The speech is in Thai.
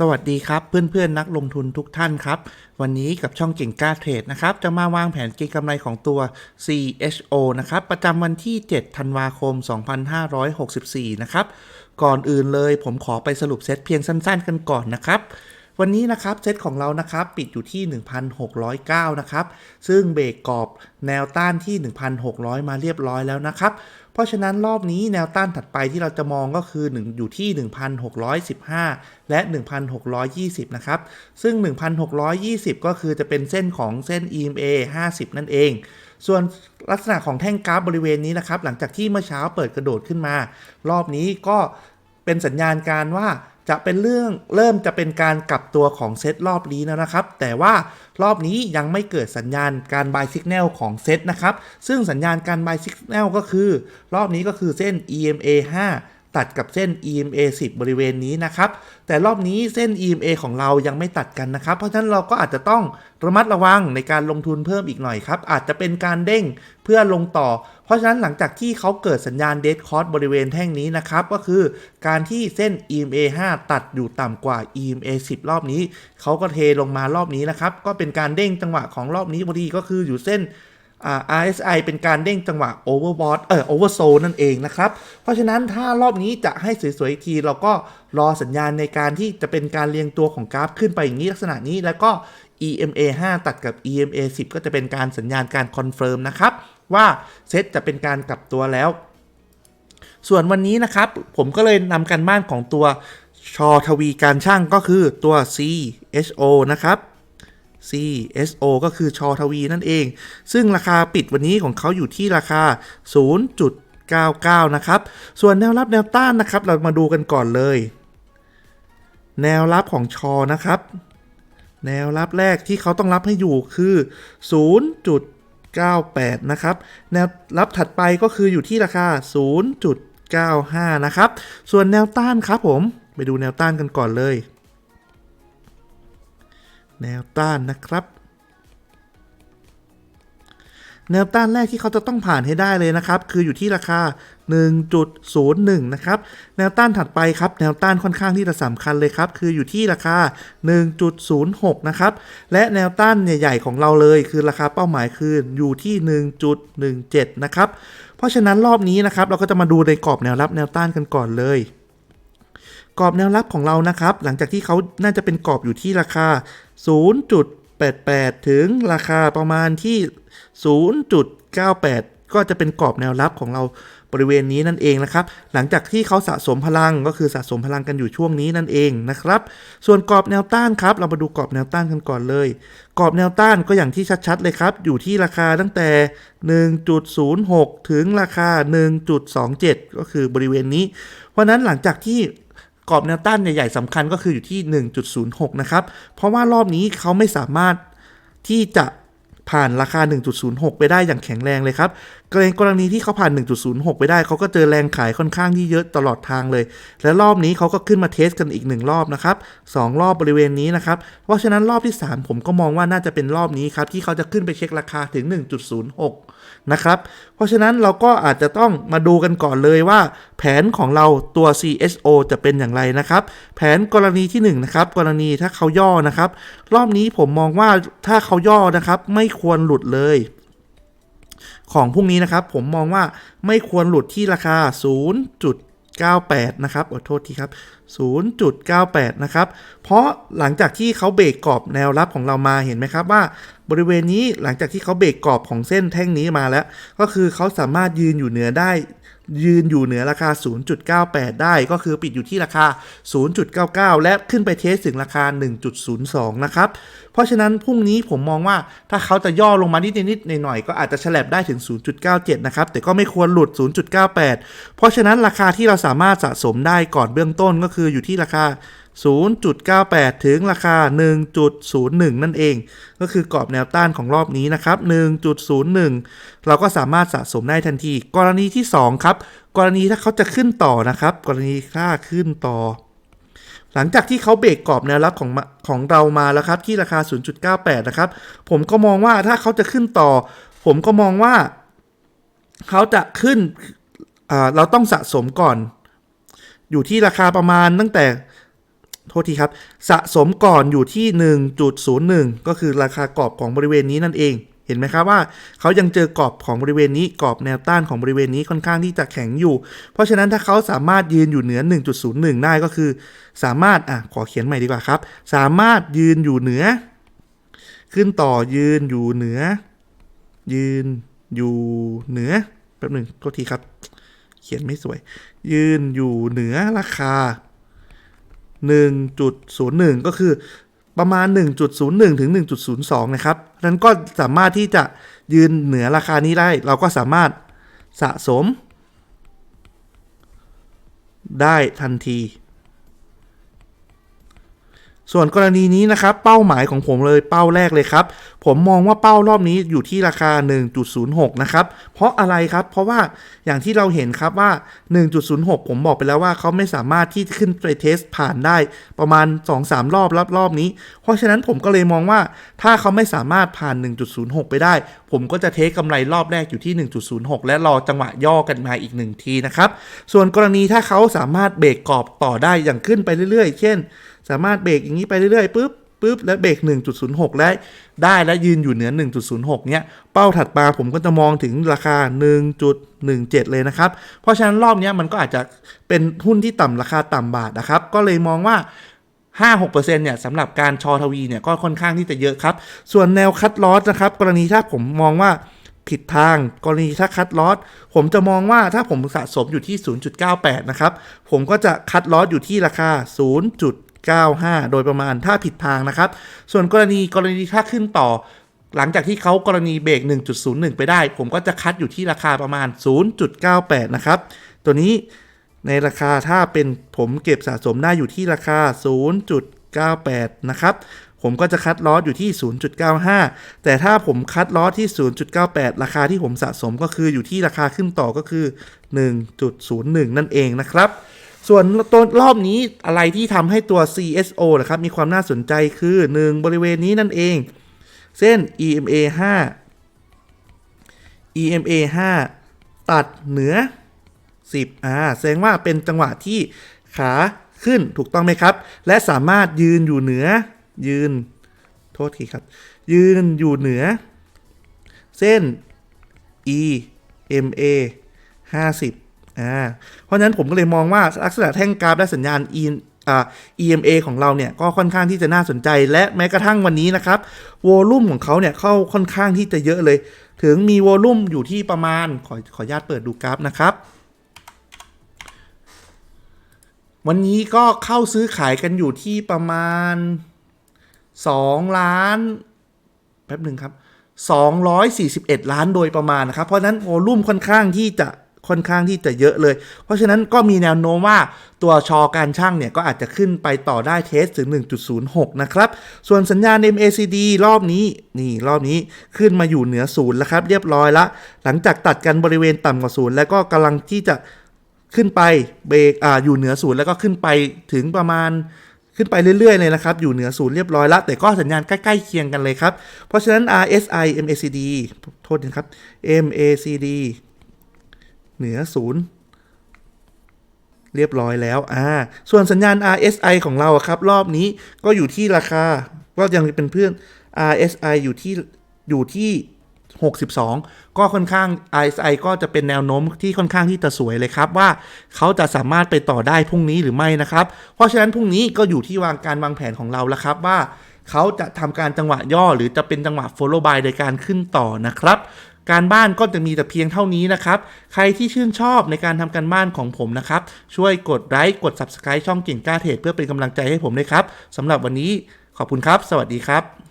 สวัสดีครับเพื่อนๆนักลงทุนทุกท่านครับ วันนี้กับช่องเก่งกล้าเทรดนะครับ จะมาวางแผนเก็งกำไรของตัว CHO นะครับ ประจำวันที่ 7 ธันวาคม 2564 นะครับ ก่อนอื่นเลยผมขอไปสรุปเซตเพียงสั้นๆ กันก่อนนะครับ วันนี้นะครับเซตของเรานะครับปิดอยู่ที่ 1,609 นะครับ ซึ่งเบรกกรอบแนวต้านที่ 1,600 มาเรียบร้อยแล้วนะครับ เพราะฉะนั้นรอบนี้แนวต้านถัดไปที่เราจะมองก็คือ 1 อยู่ที่ 1,615 และ 1,620 นะครับ ซึ่ง 1,620 ก็คือจะเป็นเส้นของเส้น EMA 50 นั่นเอง ส่วนลักษณะของแท่งกราฟบริเวณนี้นะครับ หลังจากที่เมื่อเช้าเปิดกระโดดขึ้นมา รอบนี้ก็เป็นสัญญาณการว่า จะเป็นเรื่องเริ่มจะเป็นการกลับตัวของเซตรอบนี้แล้วนะครับ แต่ว่ารอบนี้ยังไม่เกิดสัญญาณการ buy signal ของเซตนะครับ ซึ่งสัญญาณการ buy signal ก็คือ รอบนี้ก็คือเส้น EMA 5 ตัดกับเส้น EMA 10 บริเวณนี้นะครับ แต่รอบนี้เส้น EMA ของเรายังไม่ตัดกันนะครับ เพราะฉะนั้นเราก็อาจจะต้องระมัดระวังในการลงทุนเพิ่มอีกหน่อยครับ อาจจะเป็นการเด้งเพื่อลงต่อ เพราะฉะนั้นหลังจากที่เขาเกิดสัญญาณเด d คอร์สบริเวณแท่งนี้นะครับ ก็คือการที่เส้น EMA 5 ตัดอยู่ต่ำกว่า EMA 10 รอบนี้ เขาก็เทลงมารอบนี้นะครับ ก็เป็นการเด้งจังหวะของรอบนี้พอดีก็คืออยู่เส้น RSI เป็นการเด้งจังหวะ overbought เออ oversold นั่นเองนะครับ เพราะฉะนั้นถ้ารอบนี้จะให้สวยๆอีกที เราก็รอสัญญาณในการที่จะเป็นการเรียงตัวของกราฟขึ้นไปอย่างนี้ลักษณะนี้แล้วก็ EMA 5 ตัดกับ EMA 10 ก็จะเป็นการสัญญาณการคอนเฟิร์มนะครับ ว่าเซตจะเป็นการกลับตัวแล้ว ส่วนวันนี้นะครับ ผมก็เลยนำกันบ้านของตัวชอทวีการช่างก็คือตัว CHO นะครับ CSO ก็คือชอทวีนั่นเอง ซึ่งราคาปิดวันนี้ของเขาอยู่ที่ราคา 0.99 นะครับ ส่วนแนวรับแนวต้านนะครับ เรามาดูกันก่อนเลย แนวรับของชอนะครับ แนวรับแรกที่เขาต้องรับให้อยู่คือ 0.98 นะครับ แนวรับถัดไปก็คืออยู่ที่ราคา 0.95 นะครับ ส่วนแนวต้านครับผม ไปดูแนวต้านกันก่อนเลย แนวต้านนะครับ แนวต้านแรกที่เขาจะต้องผ่านให้ได้เลยนะครับ คืออยู่ที่ราคา 1.01 นะครับ แนวต้านถัดไปครับ แนวต้านค่อนข้างที่จะสำคัญเลยครับ คืออยู่ที่ราคา 1.06 นะครับ และแนวต้านใหญ่ๆของเราเลย คือราคาเป้าหมายคืออยู่ที่ 1.17 นะครับ เพราะฉะนั้นรอบนี้นะครับเราก็จะมาดูในกรอบแนวรับแนวต้านกันก่อนเลยกรอบแนวรับของเรานะครับ หลังจากที่เขาน่าจะเป็นกรอบอยู่ที่ราคา 0.88 ถึงราคาประมาณที่ 0.98 ก็จะเป็นกรอบแนวรับของเราบริเวณนี้นั่นเองนะครับ หลังจากที่เขาสะสมพลังก็คือสะสมพลังกันอยู่ช่วงนี้นั่นเองนะครับ ส่วนกรอบแนวต้านครับ เรามาดูกรอบแนวต้านกันก่อนเลย กรอบแนวต้านก็อย่างที่ชัดๆเลยครับ อยู่ที่ราคาตั้งแต่ 1.06 ถึงราคา 1.27 ก็คือบริเวณนี้ เพราะนั้นหลังจากที่ กรอบแนวต้านใหญ่ๆสำคัญก็คืออยู่ที่ 1.06 นะครับ เพราะว่ารอบนี้เขาไม่สามารถที่จะผ่านราคา 1.06 ไปได้อย่างแข็งแรงเลยครับกรณีที่เขาผ่าน 1.06 ไปได้ เขาก็เจอแรงขายค่อนข้างที่เยอะตลอดทางเลย และรอบนี้เขาก็ขึ้นมาเทสกันอีกหนึ่งรอบนะครับสองรอบบริเวณนี้นะครับ เพราะฉะนั้นรอบที่ 3 ผมก็มองว่าน่าจะเป็นรอบนี้ครับ ที่เขาจะขึ้นไปเช็คราคาถึง 1.06 นะครับ เพราะฉะนั้นเราก็อาจจะต้องมาดูกันก่อนเลยว่า แผนของเราตัว CSO จะเป็นอย่างไรนะครับ แผนกรณีที่1นะครับกรณีถ้าเขาย่อนะครับ รอบนี้ผมมองว่าถ้าเขาย่อนะครับ ไม่ควรหลุดเลย ของพวกนี้นะครับ ผมมองว่าไม่ควรหลุดที่ราคา 0.98 นะครับขอโทษทีครับ 0.98 นะครับ เพราะหลังจากที่เขาเบรกกรอบแนวรับของเรามาเห็นไหมครับว่า บริเวณนี้หลังจากที่เขาเบรกกรอบของเส้นแท่งนี้มาแล้ว ก็คือเขาสามารถยืนอยู่เหนือได้ ยืนอยู่เหนือราคา 0.98 ได้ก็คือปิดอยู่ที่ราคา 0.99 และขึ้นไปเทสถึงราคา 1.02 นะครับ เพราะฉะนั้นพรุ่งนี้ผมมองว่าถ้าเขาจะย่อลงมานิดนิดหน่อยๆก็อาจจะฉลับได้ถึง 0.97 นะครับแต่ก็ไม่ควรหลุด 0.98 เพราะฉะนั้นราคาที่เราสามารถสะสมได้ก่อนเบื้องต้นก็คืออยู่ที่ราคา 0.98 ถึงราคา 1.01 นั่นเอง ก็คือกรอบแนวต้านของรอบนี้นะครับ 1.01 เราก็สามารถสะสมได้ทันที กรณีที่ 2 ครับ กรณีถ้าเขาจะขึ้นต่อนะครับ กรณีค่าขึ้นต่อ หลังจากที่เขาเบรกกรอบแนวรับของของเรามาแล้วครับ ที่ราคา 0.98 นะครับ ผมก็มองว่าถ้าเขาจะขึ้นต่อ ผมก็มองว่าเขาจะขึ้นเราต้องสะสมก่อน อยู่ที่ราคาประมาณตั้งแต่ โทษทีครับ สะสมก่อนอยู่ที่ 1.01 ก็คือราคากรอบของบริเวณนี้นั่นเอง เห็นไหมครับว่าเขายังเจอกรอบของบริเวณนี้กรอบแนวต้านของบริเวณนี้ค่อนข้างที่จะแข็งอยู่ เพราะฉะนั้นถ้าเขาสามารถยืนอยู่เหนือ 1.01 ได้ก็คือ สามารถอะขอเขียนใหม่ดีกว่าครับ สามารถยืนอยู่เหนือ ขึ้นต่อยืนอยู่เหนือ ยืนอยู่เหนือแป๊บหนึ่งโทษทีครับ เขียนไม่สวย ยืนอยู่เหนือราคา 1.01 ก็คือประมาณ 1.01 ถึง 1.02 นะครับนั้นก็สามารถที่จะยืนเหนือราคานี้ได้ เราก็สามารถสะสม ได้ทันที ส่วนกรณีนี้นะครับเป้าหมายของผมเลยเป้าแรกเลยครับ ผมมองว่าเป้ารอบนี้อยู่ที่ราคา 1.06 นะครับ เพราะอะไรครับ เพราะว่าอย่างที่เราเห็นครับว่า 1.06 ผมบอกไปแล้วว่าเขาไม่สามารถที่ขึ้นไปเทสผ่านได้ประมาณ 2-3 รอบรอบรอบนี้ เพราะฉะนั้นผมก็เลยมองว่าถ้าเขาไม่สามารถผ่าน 1.06 ไปได้ ผมก็จะเทคกำไรรอบแรกอยู่ที่ 1.06 และรอจังหวะย่อกันมาอีกหนึ่งทีนะครับส่วนกรณีถ้าเขาสามารถเบรกกรอบต่อได้อย่างขึ้นไปเรื่อยๆ เช่น สามารถเบรกอย่างนี้ไปเรื่อยๆปุ๊บปุ๊บแล้วเบรก1.06 และได้และยืนอยู่เหนือ 1.06 เนี้ยเป้าถัดมาผมก็จะมองถึงราคา 1.17 เลยนะครับ เพราะฉะนั้นรอบนี้มันก็อาจจะเป็นหุ้นที่ต่ำราคาต่ำบาทนะครับ ก็เลยมองว่า 5-6%เนี่ยสำหรับการชอทวีเนี่ยก็ค่อนข้างที่จะเยอะครับ ส่วนแนวคัดลอสนะครับ กรณีถ้าผมมองว่าผิดทางกรณีถ้าคัดลอสผมจะมองว่าถ้าผมสะสมอยู่ที่ 0.98 นะครับ ผมก็จะคัดลอสอยู่ที่ราคา 9.5 โดยประมาณถ้าผิดทางนะครับ ส่วนกรณีกรณีถ้าขึ้นต่อ หลังจากที่เขากรณีเบรก1.01 ไปได้ ผมก็จะคัดอยู่ที่ราคาประมาณ 0.98 นะครับ ตัวนี้ในราคาถ้าเป็นผมเก็บสะสมได้อยู่ที่ราคา 0.98 นะครับผมก็จะคัดลอสอยู่ที่ 0.95 แต่ถ้าผมคัดลอสที่ 0.98 ราคาที่ผมสะสมก็คืออยู่ที่ราคาขึ้นต่อก็คือ 1.01 นั่นเองนะครับ ส่วนตัวรอบนี้อะไรที่ทำให้ตัว CSO นะครับมีความน่าสนใจคือ 1 บริเวณนี้นั่นเอง เส้น EMA 5 EMA 5 ตัดเหนือ 10อ่าแสดงว่าเป็นจังหวะที่ขาขึ้นถูกต้องไหมครับ และสามารถยืนอยู่เหนือ ยืน โทษทีครับ ยืนอยู่เหนือ เส้น EMA 50 อ่าเพราะนั้นผมก็เลยมองว่าลักษณะแท่งกราฟและสัญญาณ E อ่า EMA ของเราเนี่ยก็ค่อนข้างที่จะน่าสนใจ และแม้กระทั่งวันนี้นะครับวอลุ่มของเขาเนี่ยเข้าค่อนข้างที่จะเยอะเลย ถึงมีวอลุ่มอยู่ที่ประมาณขอขออนุญาตเปิดดูกราฟนะครับวันนี้ก็เข้าซื้อขายกันอยู่ที่ประมาณ 2 ล้านแป๊บหนึ่งครับ 241 ล้านโดยประมาณนะครับ เพราะฉะนั้นโวลุ่มค่อนข้างที่จะ ค่อนข้างที่จะเยอะเลย เพราะฉะนั้นก็มีแนวโน้มว่าตัวชอการช่างเนี่ยก็อาจจะขึ้นไปต่อได้เทสถึง 1.06 นะครับ ส่วนสัญญาณ MACD รอบนี้นี่รอบนี้ขึ้นมาอยู่เหนือศูนย์แล้วครับ เรียบร้อยละ หลังจากตัดกันบริเวณต่ำกว่าศูนย์แล้วก็กำลังที่จะขึ้นไปเบรกอ่าอยู่เหนือศูนย์แล้วก็ขึ้นไปถึงประมาณขึ้นไปเรื่อยๆเลยนะครับ อยู่เหนือศูนย์เรียบร้อยแล้ว แต่ก็สัญญาณใกล้ ๆ เคียงกันเลยครับ เพราะฉะนั้น RSI MACD โทษนะครับ MACD เหนือศูนย์เรียบร้อยแล้ว อ่า ส่วนสัญญาณ RSI ของเราครับ รอบนี้ก็อยู่ที่ราคา ก็ยังเป็นเพื่อน RSI อยู่ที่ อยู่ที่ 62 ก็ค่อนข้าง RSI ก็จะเป็นแนวโน้มที่ค่อนข้างที่จะสวยเลยครับ ว่าเขาจะสามารถไปต่อได้พรุ่งนี้หรือไม่นะครับ เพราะฉะนั้นพรุ่งนี้ก็อยู่ที่วางการวางแผนของเราแล้วครับว่าเขาจะทำการจังหวะย่อหรือจะเป็นจังหวะ follow by ในการขึ้นต่อนะครับ การบ้านก็จะมีแต่เพียงเท่านี้นะครับ ใครที่ชื่นชอบในการทำการบ้านของผมนะครับ ช่วยกดไลค์กด subscribe ช่องเก่งกล้าเทรดเพื่อเป็นกำลังใจให้ผมด้วยครับสำหรับวันนี้ขอบคุณครับ สวัสดีครับ